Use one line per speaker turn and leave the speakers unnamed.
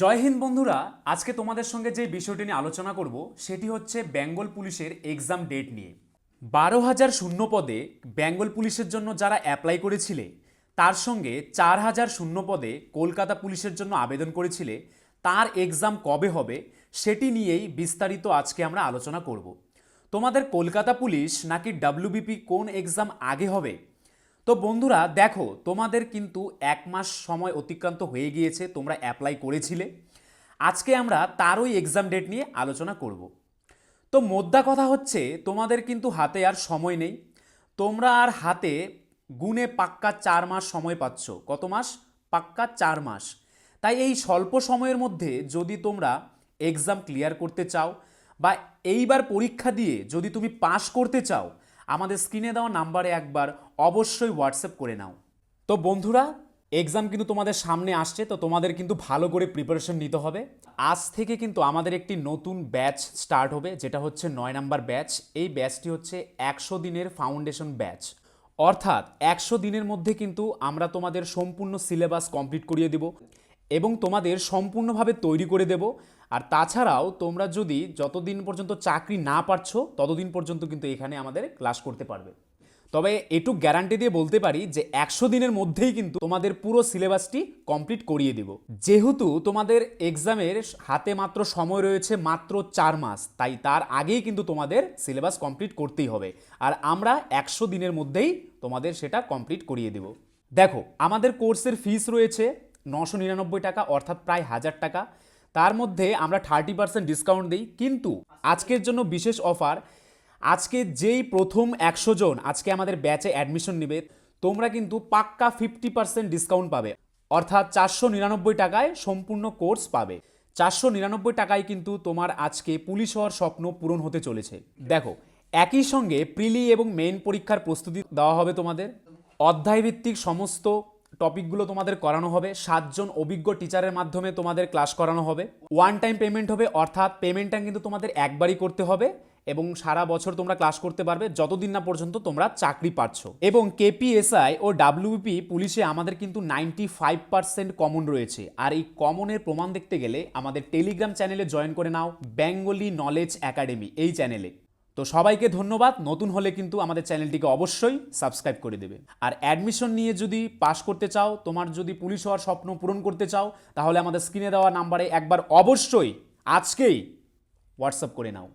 জয় হিন্দ বন্ধুরা, আজকে তোমাদের সঙ্গে যে বিষয়টি নিয়ে আলোচনা করব, সেটি হচ্ছে বেঙ্গল পুলিশের এক্সাম ডেট নিয়ে। বারো হাজার শূন্য পদে বেঙ্গল পুলিশের জন্য যারা অ্যাপ্লাই করেছিলে, তার সঙ্গে চার হাজার শূন্য পদে কলকাতা পুলিশের জন্য আবেদন করেছিলে, তার এক্সাম কবে হবে, সেটি নিয়েই বিস্তারিত আজকে আমরা আলোচনা করব। তোমাদের কলকাতা পুলিশ নাকি ডাব্লিউবিপি কোন এক্সাম আগে হবে তো বন্ধুরা, দেখো, তোমাদের কিন্তু এক মাস সময় অতিক্রান্ত হয়ে গিয়েছে, তোমরা অ্যাপ্লাই করেছিলে। আজকে আমরা তারই এক্সাম ডেট নিয়ে আলোচনা করব। তো মোদ্দা কথা হচ্ছে, তোমাদের কিন্তু হাতে আর সময় নেই। তোমরা আর হাতে গুনে পাক্কা চার মাস সময় পাচ্ছ। কত মাস? পাক্কা চার মাস। তাই এই স্বল্প সময়ের মধ্যে যদি তোমরা এক্সাম ক্লিয়ার করতে চাও বা এইবার পরীক্ষা দিয়ে যদি তুমি পাশ করতে চাও আমাদের স্ক্রিনে দেওয়া নাম্বারে একবার অবশ্যই হোয়াটসঅ্যাপ করে নাও। তো বন্ধুরা এক্সাম কিন্তু তোমাদের সামনে আসছে, তো তোমাদের কিন্তু ভালো করে প্রিপারেশন নিতে হবে। আজ থেকে কিন্তু আমাদের একটি নতুন ব্যাচ স্টার্ট হবে, যেটা হচ্ছে নয় নাম্বার ব্যাচ এই ব্যাচটি হচ্ছে একশো দিনের ফাউন্ডেশন ব্যাচ অর্থাৎ একশো দিনের মধ্যে কিন্তু আমরা তোমাদের সম্পূর্ণ সিলেবাস কমপ্লিট করিয়ে দেব। এবং তোমাদের সম্পূর্ণভাবে তৈরি করে দেব। আর তাছাড়াও তোমরা যদি যতদিন পর্যন্ত চাকরি না পাচ্ছ ততদিন পর্যন্ত কিন্তু এখানে আমাদের ক্লাস করতে পারবে। তবে এটুক গ্যারান্টি দিয়ে বলতে পারি যে একশো দিনের মধ্যেই কিন্তু তোমাদের পুরো সিলেবাসটি কমপ্লিট করিয়ে দেব। যেহেতু তোমাদের এক্সামের হাতে মাত্র সময় রয়েছে মাত্র চার মাস, তাই তার আগেই কিন্তু তোমাদের সিলেবাস কমপ্লিট করতেই হবে। আর আমরা একশো দিনের মধ্যেই তোমাদের সেটা কমপ্লিট করিয়ে দেব। দেখো, আমাদের কোর্সের ফিস রয়েছে নশো নিরানব্বই টাকা, অর্থাৎ প্রায় হাজার টাকা। তার মধ্যে আমরা থার্টি পার্সেন্ট ডিসকাউন্ট দিই। কিন্তু আজকের জন্য বিশেষ অফার আজকে যেই প্রথম একশো জন, আজকে আমাদের ব্যাচে অ্যাডমিশন নেবে, তোমরা কিন্তু পাক্কা ফিফটি পার্সেন্ট ডিসকাউন্ট পাবে। অর্থাৎ চারশো নিরানব্বই টাকায় সম্পূর্ণ কোর্স পাবে। চারশো নিরানব্বই টাকায় কিন্তু তোমার আজকে পুলিশ হওয়ার স্বপ্ন পূরণ হতে চলেছে। দেখো, একই সঙ্গে প্রিলি এবং মেইন পরীক্ষার প্রস্তুতি দেওয়া হবে তোমাদের। অধ্যায়ভিত্তিক সমস্ত টপিকগুলো তোমাদের করানো হবে, সাতজন অভিজ্ঞ টিচারের মাধ্যমে তোমাদের ক্লাস করানো হবে। ওয়ান টাইম পেমেন্ট হবে, অর্থাৎ পেমেন্টটা কিন্তু তোমাদের একবারই করতে হবে এবং সারা বছর তোমরা ক্লাস করতে পারবে, যতদিন না পর্যন্ত তোমরা চাকরি পাচ্ছ। এবং কেপিএসআই ও ডাব্লিউপি পুলিশে আমাদের কিন্তু নাইনটি ফাইভ পার্সেন্ট কমন রয়েছে। আর এই কমনের প্রমাণ দেখতে গেলে আমাদের টেলিগ্রাম চ্যানেলে জয়েন করে নাও বেঙ্গলি নলেজ একাডেমি এই চ্যানেলে তো সবাইকে ধন্যবাদ। নতুন হলে কিন্তু আমাদের চ্যানেলটিকে অবশ্যই সাবস্ক্রাইব করে দেবে। আর অ্যাডমিশন নিয়ে যদি পাশ করতে চাও, তোমার যদি পুলিশ হওয়ার স্বপ্ন পূরণ করতে চাও, তাহলে আমাদের স্ক্রিনে দেওয়া নাম্বারে একবার অবশ্যই আজকেই হোয়াটসঅ্যাপ করে নাও।